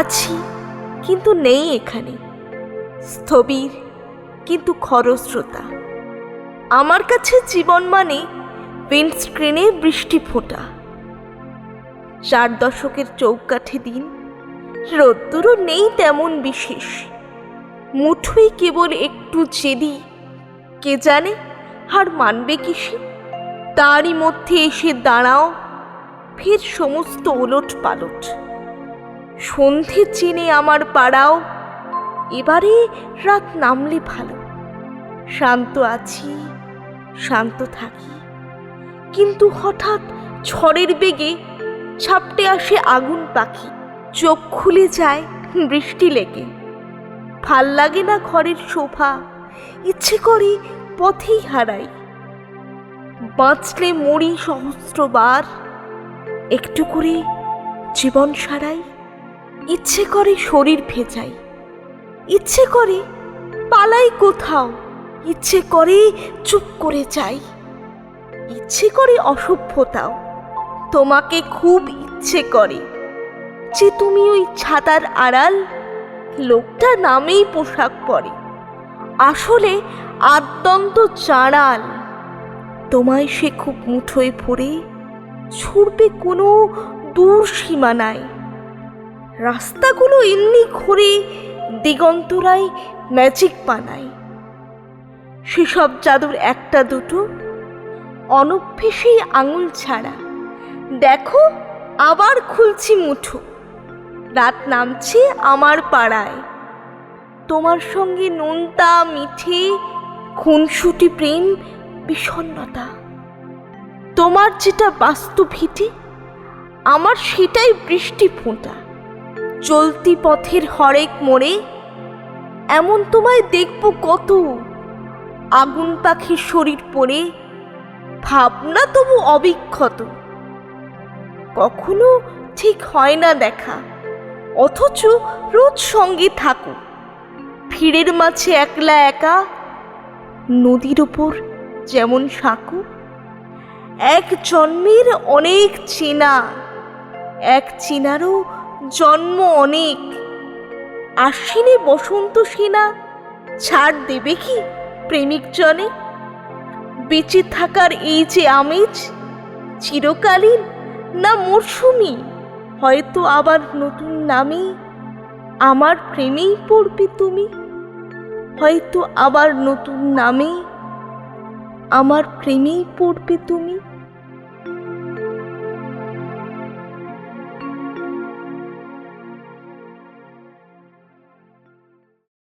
আছি, কিন্তু নেই এখানে। স্থবির, কিন্তু খরস্রোতা। আমার কাছে জীবন মানে স্ক্রিনে বৃষ্টি ফোঁটা। চার দশকের চৌকাঠে দিন, রোদ্দুরও নেই তেমন বিশেষ। মুঠোই কেবল একটু জেদি, কে জানে আর মানবে কি সে? তারই মধ্যে এসে দাঁড়াও ফের সমস্ত ওলট পালট সন্ধে চেনে আমার পাড়াও, এবারে রাত নামলে ভালো। শান্ত আছি, শান্ত থাকি। কিন্তু হঠাৎ ঝড়ের বেগে ছাপটে আসে আগুন পাখি। চোখ খুলে যায় বৃষ্টি লেগে। ভালো লাগে না ঘরের শোভা, ইচ্ছে করে পথেই হারাই। বাঁচলে মরি সহস্রবার। একটু করে জীবন সারাই, ইচ্ছে করে শরীর ভেজাই, ইচ্ছে করে পালাই কোথাও, ইচ্ছে করে চুপ করে যাই, ইচ্ছে করে অসভ্যতাও তোমাকে খুব ইচ্ছে করে যে তুমি ওই ছাতার আড়াল লোকটা নামেই পোশাক পরে। আসলে আদ্যন্ত চাঁড়াল, তোমায় সে খুব মুঠোয় ভরে ছুটবে কোনো দূর সীমানায় রাস্তাগুলো এমনি ঘুরে দিগন্তরাই ম্যাজিক বানায়। সেসব জাদুর একটা দুটো, অনভ্যেসেই আঙুল ছাড়া। দেখো, আবার খুলছি মুঠো। রাত নামছে আমার পাড়ায়। তোমার সঙ্গে নোনতা, মিঠে, খুনসুটি, প্রেম, বিষণ্ণতা। তোমার যেটা বাস্তু ভিটে আমার সেটাই বৃষ্টি ফোঁটা চলতি পথের হরেক মোড়ে এমন তোমায় দেখব কত। আগুন পাখির শরীর পড়ে, ভাবনা তবু অবিক্ষত। কখনো ঠিক হয় না দেখা, অথচ রোজ সঙ্গে থাকো। ভিড়ের মাঝে একলা একা, নদীর ওপর যেমন সাঁকো এক জন্মের অনেক চেনা, এক চেনারও জন্ম অনেক। আশ্বিনে বসন্ত সেনা, ছাড় দেবে কি প্রেমিক জনে? বেঁচে থাকার এই যে আমেজ, চিরকালীন না মরশুমি? হয়তো আবার নতুন নামে আমার প্রেমেই পড়বে তুমি। হয়তো আবার নতুন নামে আমার প্রেমেই পড়বে তুমি।